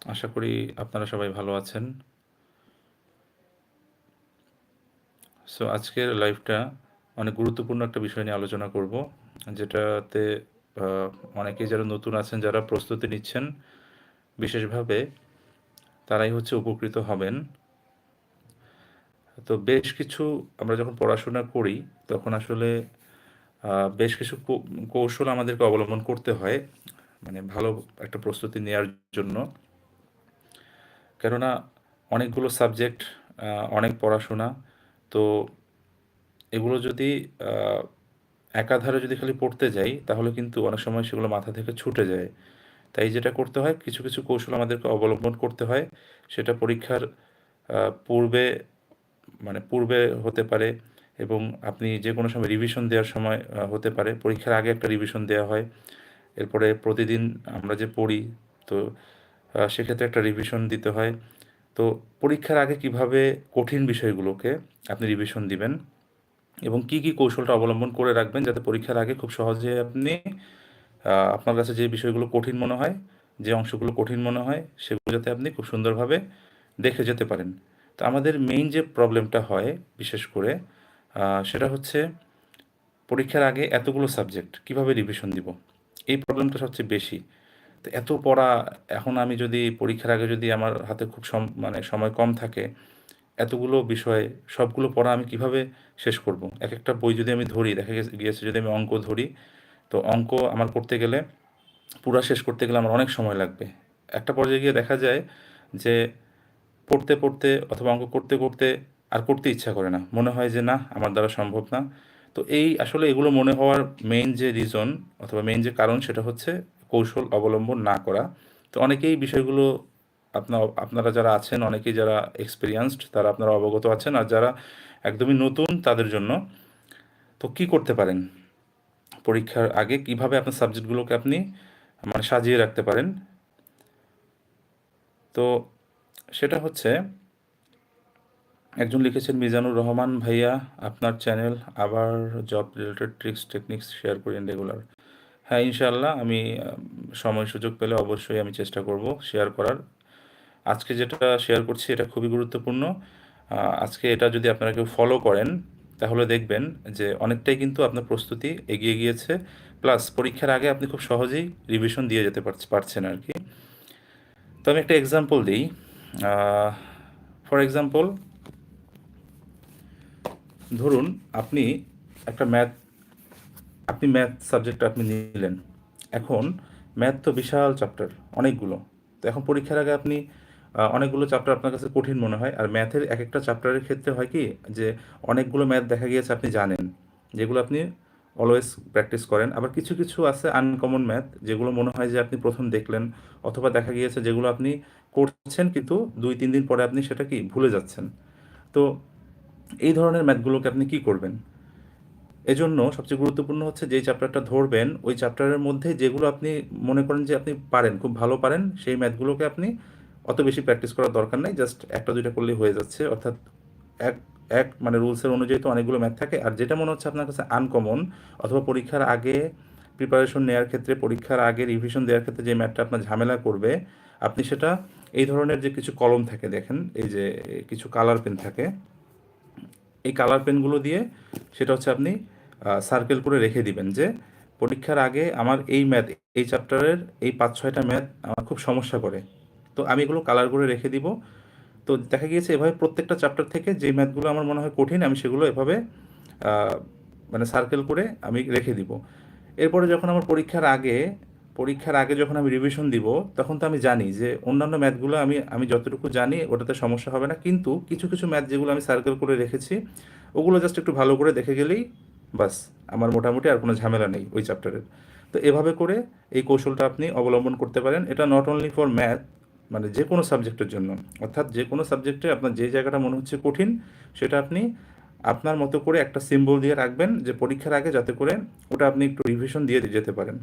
আশা করি আপনারা সবাই ভালো আছেন। সো আজকের লাইভটা অনেক গুরুত্বপূর্ণ একটা বিষয় নিয়ে আলোচনা করব, যেটাতে অনেকেই যারা নতুন আছেন, যারা প্রস্তুতি নিচ্ছেন, বিশেষভাবে তারাই হচ্ছে উপকৃত হবেন। তো বেশ কিছু আমরা যখন পড়াশোনা করি, তখন আসলে বেশ কিছু কৌশল আমাদেরকে অবলম্বন করতে হয় মানে ভালো একটা প্রস্তুতি নেওয়ার জন্য। কেননা অনেকগুলো সাবজেক্ট অনেক পড়াশোনা। তো এগুলো যদি একাধারে যদি খালি পড়তে যাই, তাহলে কিন্তু অনেক সময় সেগুলো মাথা থেকে ছুটে যায়। তাই যেটা করতে হয়, কিছু কিছু কৌশল আমাদেরকে অবলম্বন করতে হয়। সেটা পরীক্ষার পূর্বে মানে পূর্বে হতে পারে এবং আপনি যে কোনো সময় রিভিশন দেওয়ার সময় হতে পারে। পরীক্ষার আগে একটা রিভিশন দেওয়া হয়। এরপরে প্রতিদিন আমরা যে পড়ি, তো সেক্ষেত্রে একটা রিভিশন দিতে হয়। তো পরীক্ষার আগে কীভাবে কঠিন বিষয়গুলোকে আপনি রিভিশন দিবেন এবং কি কি কৌশলটা অবলম্বন করে রাখবেন যাতে পরীক্ষার আগে খুব সহজে আপনি আপনার কাছে যে বিষয়গুলো কঠিন মনে হয়, যে অংশগুলো কঠিন মনে হয়, সেগুলো যাতে আপনি খুব সুন্দরভাবে দেখে যেতে পারেন। তো আমাদের মেইন যে প্রবলেমটা হয় বিশেষ করে সেটা হচ্ছে পরীক্ষার আগে এতগুলো সাবজেক্ট কীভাবে রিভিশন দিব? এই প্রবলেমটা সবচেয়ে বেশি। তো এত পড়া, এখন আমি যদি পরীক্ষার আগে যদি আমার হাতে খুব সম মানে সময় কম থাকে, এতগুলো বিষয়ে, সবগুলো পড়া আমি কীভাবে শেষ করব? এক একটা বই যদি আমি ধরি, দেখা গিয়েছে যদি আমি অঙ্ক ধরি, তো অঙ্ক আমার করতে গেলে, পুরা শেষ করতে গেলে আমার অনেক সময় লাগবে। একটা পর্যায়ে গিয়ে দেখা যায় যে, পড়তে পড়তে অথবা অঙ্ক করতে করতে আর করতে ইচ্ছা করে না। মনে হয় যে, না, আমার দ্বারা সম্ভব না। তো এই আসলে এগুলো মনে হওয়ার মেইন যে রিজন অথবা মেইন যে কারণ সেটা হচ্ছে কৌশল অবলম্বন না করা। তো অনেকেই বিষয়গুলো আপনার আপনারা যারা আছেন, অনেকেই যারা এক্সপিরিয়েন্সড তারা আপনারা অবগত আছেন আর যারা একদমই নতুন তাদের জন্য। তো কি করতে পারেন? পরীক্ষার আগে কীভাবে আপনার সাবজেক্টগুলোকে আপনি মানে সাজিয়ে রাখতে পারেন? তো সেটা হচ্ছে, একজন লিখেছেন, মিজানুর রহমান ভাইয়া, আপনার চ্যানেল আবার job related tricks techniques share করেন রেগুলার হ্যাঁ ইনশাল্লাহ আমি সময় সুযোগ পেলে অবশ্যই আমি চেষ্টা করব শেয়ার করার। আজকে যেটা শেয়ার করছি এটা খুবই গুরুত্বপূর্ণ। আজকে এটা যদি আপনারা কেউ ফলো করেন, তাহলে দেখবেন যে অনেকটাই কিন্তু আপনার প্রস্তুতি এগিয়ে গিয়েছে। প্লাস পরীক্ষার আগে আপনি খুব সহজেই রিভিশন দিয়ে যেতে পারছ- পারছেন আর কি। তো আমি একটা এক্সাম্পল দিই। ফর এক্সাম্পল ধরুন আপনি একটা ম্যাথ আপনি ম্যাথ সাবজেক্ট আপনি নিলেন। এখন ম্যাথ তো বিশাল চ্যাপ্টার অনেকগুলো। তো এখন পরীক্ষার আগে আপনি অনেকগুলো চ্যাপ্টার আপনার কাছে কঠিন মনে হয়। আর ম্যাথের এক একটা চ্যাপ্টারের ক্ষেত্রে হয় কি, যে অনেকগুলো ম্যাথ দেখা গিয়েছে আপনি জানেন, যেগুলো আপনি অলওয়েজ প্র্যাকটিস করেন। আবার কিছু কিছু আছে আনকমন ম্যাথ যেগুলো মনে হয় যে আপনি প্রথম দেখলেন, অথবা দেখা গিয়েছে যেগুলো আপনি করছেন কিন্তু দুই, তিন দিন পরে আপনি সেটা কি ভুলে যাচ্ছেন। তো এই ধরনের ম্যাথগুলোকে আপনি কি করবেন? এজন্য সবচেয়ে গুরুত্বপূর্ণ হচ্ছে যেই চ্যাপ্টারটা ধরবেন, ওই চ্যাপ্টারের মধ্যে যেগুলো আপনি মনে করেন যে আপনি পারেন, খুব ভালো পারেন, সেই ম্যাথগুলোকে আপনি অত বেশি প্র্যাকটিস করার দরকার নেই জাস্ট একটা দুইটা করলেই হয়ে যাচ্ছে। অর্থাৎ এক এক মানে রুলসের অনুযায়ী তো অনেকগুলো ম্যাথ থাকে, আর যেটা মনে হচ্ছে আপনার কাছে আনকমন অথবা পরীক্ষার আগে প্রিপারেশন নেওয়ার ক্ষেত্রে, পরীক্ষার আগে রিভিশন দেওয়ার ক্ষেত্রে যে ম্যাথটা আপনার ঝামেলা করবে, আপনি সেটা এই ধরনের যে কিছু কলম থাকে, দেখেন, এই যে কিছু কালার পেন থাকে এই কালার পেনগুলো দিয়ে সেটা হচ্ছে আপনি সার্কেল করে রেখে দিবেন যে পরীক্ষার আগে আমার এই ম্যাথ এই চ্যাপ্টারের এই পাঁচ ছয়টা ম্যাথ আমার খুব সমস্যা করে। তো আমি এগুলো কালার করে রেখে দিব। তো দেখা গিয়েছে এভাবে প্রত্যেকটা চ্যাপ্টার থেকে যে ম্যাথগুলো আমার মনে হয় কঠিন আমি সেগুলো এভাবে মানে সার্কেল করে আমি রেখে দিব। এরপরে যখন আমার পরীক্ষার আগে পরীক্ষার আগে যখন আমি রিভিশন দিব, তখন তো আমি জানি যে অন্যান্য ম্যাথগুলো আমি আমি যতটুকু জানি ওটাতে সমস্যা হবে না। কিন্তু কিছু কিছু ম্যাথ যেগুলো আমি সার্কেল করে রেখেছি, ওগুলো জাস্ট একটু ভালো করে দেখে গেলেই বাস আমার মোটামুটি আর কোনো ঝামেলা নেই ওই চ্যাপ্টারের তো এভাবে করে এই কৌশলটা আপনি অবলম্বন করতে পারেন। এটা নট অনলি ফর ম্যাথ মানে যে কোনো সাবজেক্টের জন্য, অর্থাৎ যে কোনো সাবজেক্টে আপনার যে জায়গাটা মনে হচ্ছে কঠিন, সেটা আপনি আপনার মতো করে একটা সিম্বল দিয়ে রাখবেন যে পরীক্ষার আগে যাতে করে ওটা আপনি একটু রিভিশন দিয়ে যেতে পারেন।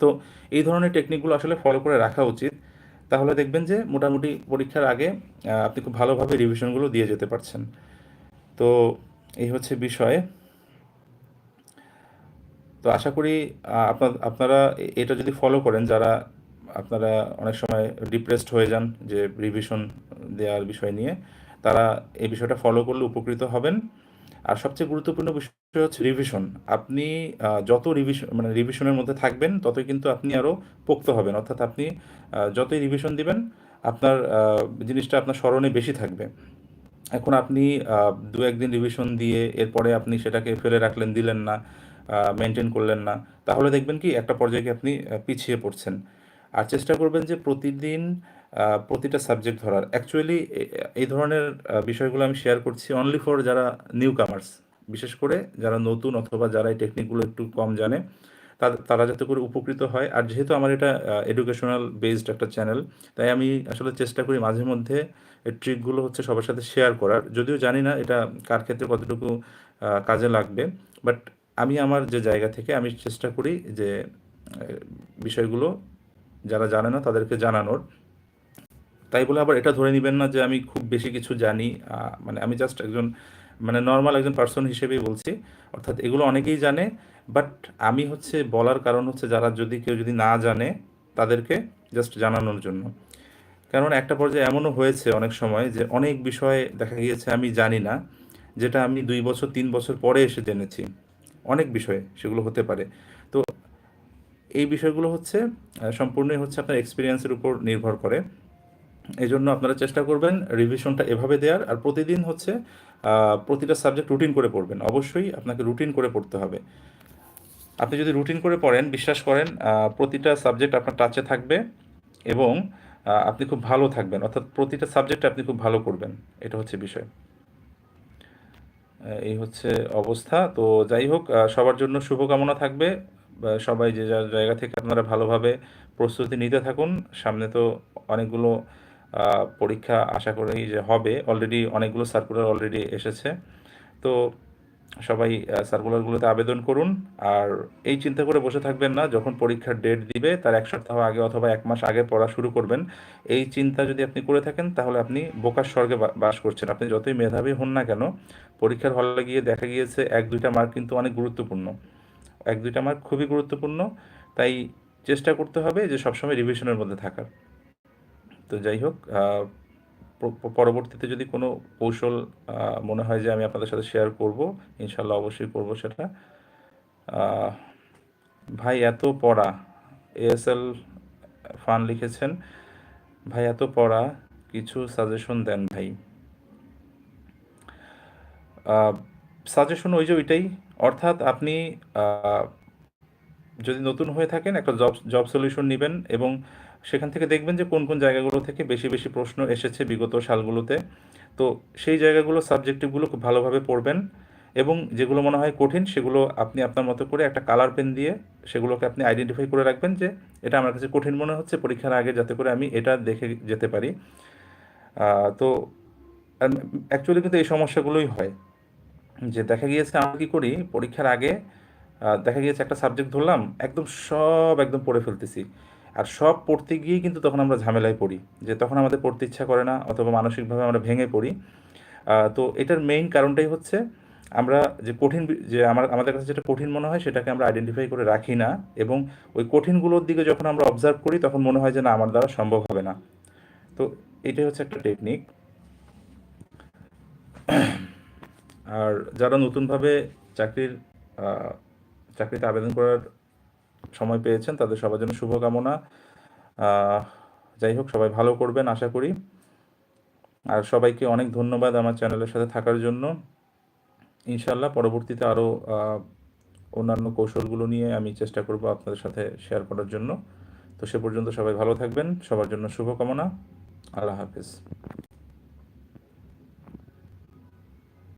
তো এই ধরনের টেকনিকগুলো আসলে ফলো করে রাখা উচিত। তাহলে দেখবেন যে মোটামুটি পরীক্ষার আগে আপনি খুব ভালোভাবে রিভিশনগুলো দিয়ে যেতে পারছেন। তো এই হচ্ছে বিষয়। তো আশা করি আপনার, আপনারা এটা যদি ফলো করেন, যারা আপনারা অনেক সময় ডিপ্রেসড হয়ে যান যে রিভিশন দেওয়ার বিষয় নিয়ে, তারা এই বিষয়টা ফলো করলে উপকৃত হবেন। আর সবচেয়ে গুরুত্বপূর্ণ বিষয় হচ্ছে রিভিশন আপনি যত রিভিশন মানে রিভিশনের মধ্যে থাকবেন, ততই কিন্তু আপনি আরও পোক্ত হবেন। অর্থাৎ আপনি যতই রিভিশন দিবেন, আপনার জিনিসটা আপনার স্মরণে বেশি থাকবে। এখন আপনি দু একদিন রিভিশন দিয়ে এরপরে আপনি সেটাকে ফেলে রাখলেন, দিলেন না মেনটেন করলেন না, তাহলে দেখবেন কি একটা পর্যায়ে আপনি পিছিয়ে পড়ছেন। আর চেষ্টা করবেন যে প্রতিদিন প্রতিটা সাবজেক্ট ধরার। অ্যাকচুয়ালি এই ধরনের বিষয়গুলো আমি শেয়ার করছি অনলি ফর যারা নিউ কামার্স বিশেষ করে যারা নতুন অথবা যারা এই টেকনিকগুলো একটু কম জানে তারা যাতে করে উপকৃত হয়। আর যেহেতু আমার এটা এডুকেশনাল বেসড একটা চ্যানেল তাই আমি আসলে চেষ্টা করি মাঝে মধ্যে ট্রিকগুলো হচ্ছে সবার সাথে শেয়ার করার। যদিও জানি না এটা কার ক্ষেত্রে কতটুকু কাজে লাগবে বাট আমি আমার যে জায়গা থেকে আমি চেষ্টা করি যে বিষয়গুলো যারা জানে না তাদেরকে জানানোর। তাই বলে আবার এটা ধরে নেবেন না যে আমি খুব বেশি কিছু জানি মানে আমি জাস্ট একজন মানে নর্মাল একজন পার্সন হিসেবেই বলছি। অর্থাৎ এগুলো অনেকেই জানে বাট আমি হচ্ছে বলার কারণ হচ্ছে যারা যদি কেউ যদি না জানে, তাদেরকে জাস্ট জানানোর জন্য। কারণ একটা পর্যায়ে এমনও হয়েছে অনেক সময় যে অনেক বিষয়ে দেখা গিয়েছে আমি জানি না, যেটা আমি দুই বছর, তিন বছর পরে এসে জেনেছি। অনেক বিষয় সেগুলো হতে পারে। তো এই বিষয়গুলো হচ্ছে সম্পূর্ণই হচ্ছে আপনার এক্সপিরিয়েন্সের উপর নির্ভর করে। এই জন্য আপনারা চেষ্টা করবেন রিভিশনটা এভাবে দেওয়ার। আর প্রতিদিন হচ্ছে প্রতিটা সাবজেক্ট রুটিন করে পড়বেন। অবশ্যই আপনাকে রুটিন করে পড়তে হবে। আপনি যদি রুটিন করে পড়েন, বিশ্বাস করেন প্রতিটা সাবজেক্ট আপনার টাচে থাকবে এবং আপনি খুব ভালো থাকবেন। অর্থাৎ প্রতিটা সাবজেক্টে আপনি খুব ভালো করবেন। এটা হচ্ছে বিষয়। এই হচ্ছে অবস্থা। তো যাই হোক সবার জন্য শুভকামনা থাকবে। সবাই যে যার জায়গা থেকে আপনারা ভালোভাবে প্রস্তুতি নিতে থাকুন, সামনে তো অনেকগুলো পরীক্ষা আশা করি যে হবে। অলরেডি অনেকগুলো সার্কুলার অলরেডি এসেছে। তো সবাই সার্কুলারগুলোতে আবেদন করুন। আর এই চিন্তা করে বসে থাকবেন না, যখন পরীক্ষার ডেট দিবে, তার এক সপ্তাহ আগে অথবা এক মাস আগে পড়া শুরু করবেন। এই চিন্তা যদি আপনি করে থাকেন, তাহলে আপনি বোকার স্বর্গে বাস করছেন। আপনি যতই মেধাবী হন না কেন, পরীক্ষার হলে গিয়ে দেখা গিয়েছে এক, দুইটা মার্ক কিন্তু অনেক গুরুত্বপূর্ণ। এক, দুইটা মার্ক খুবই গুরুত্বপূর্ণ। তাই চেষ্টা করতে হবে যে সবসময় রিভিশনের মধ্যে থাকার। তো যাই হোক পরবর্তীতে যদি কোনো কৌশল মনে হয় যে আমি আপনাদের সাথে শেয়ার করব, ইনশাল্লাহ অবশ্যই করব সেটা। ভাই এত পড়া এএসএল ফান লিখেছেন। ভাই এত পড়া, কিছু সাজেশন দেন ভাই। সাজেশন ওই যে ওইটাই, অর্থাৎ আপনি যদি নতুন হয়ে থাকেন, একটা জব জব সলিউশন নেবেন এবং সেখান থেকে দেখবেন যে কোন কোন জায়গাগুলো থেকে বেশি বেশি প্রশ্ন এসেছে বিগত সালগুলোতে। তো সেই জায়গাগুলো সাবজেক্টিভগুলো খুব ভালোভাবে পড়বেন এবং যেগুলো মনে হয় কঠিন সেগুলো আপনি আপনার মতো করে একটা কালার পেন দিয়ে সেগুলোকে আপনি আইডেন্টিফাই করে রাখবেন যে এটা আমার কাছে কঠিন মনে হচ্ছে, পরীক্ষার আগে যাতে করে আমি এটা দেখে যেতে পারি। তো অ্যাকচুয়ালি কিন্তু এই সমস্যাগুলোই হয়। যে দেখা গিয়েছে আমরা কী করি, পরীক্ষার আগে দেখা গিয়েছে একটা সাবজেক্ট ধরলাম, একদম সব একদম পড়ে ফেলতেছি। আর সব পড়তে গিয়ে কিন্তু তখন আমরা ঝামেলায় পড়ি, যে তখন আমাদের পড়তে ইচ্ছা করে না অথবা মানসিকভাবে আমরা ভেঙে পড়ি। তো এটার মেইন কারণটাই হচ্ছে আমরা যে কঠিন যে আমার, আমাদের কাছে যেটা কঠিন মনে হয় সেটাকে আমরা আইডেন্টিফাই করে রাখি না এবং ওই কঠিনগুলোর দিকে যখন আমরা অবজার্ভ করি তখন মনে হয় যে না, আমার দ্বারা সম্ভব হবে না। তো এটাই হচ্ছে একটা টেকনিক আর যারা নতুনভাবে চাকরির চাকরিতে আবেদন করার সময় পেয়েছেন, তাদের সবার জন্য শুভকামনা। যাই হোক, সবাই ভালো করবেন, আশা করি। আর সবাইকে অনেক ধন্যবাদ আমার চ্যানেলের সাথে থাকার জন্য। ইনশাল্লাহ পরবর্তীতে আরও অন্যান্য কৌশলগুলো নিয়ে আমি চেষ্টা করব আপনাদের সাথে শেয়ার করার জন্য। তো সে পর্যন্ত সবাই ভালো থাকবেন, সবার জন্য শুভকামনা। আল্লাহ হাফেজ।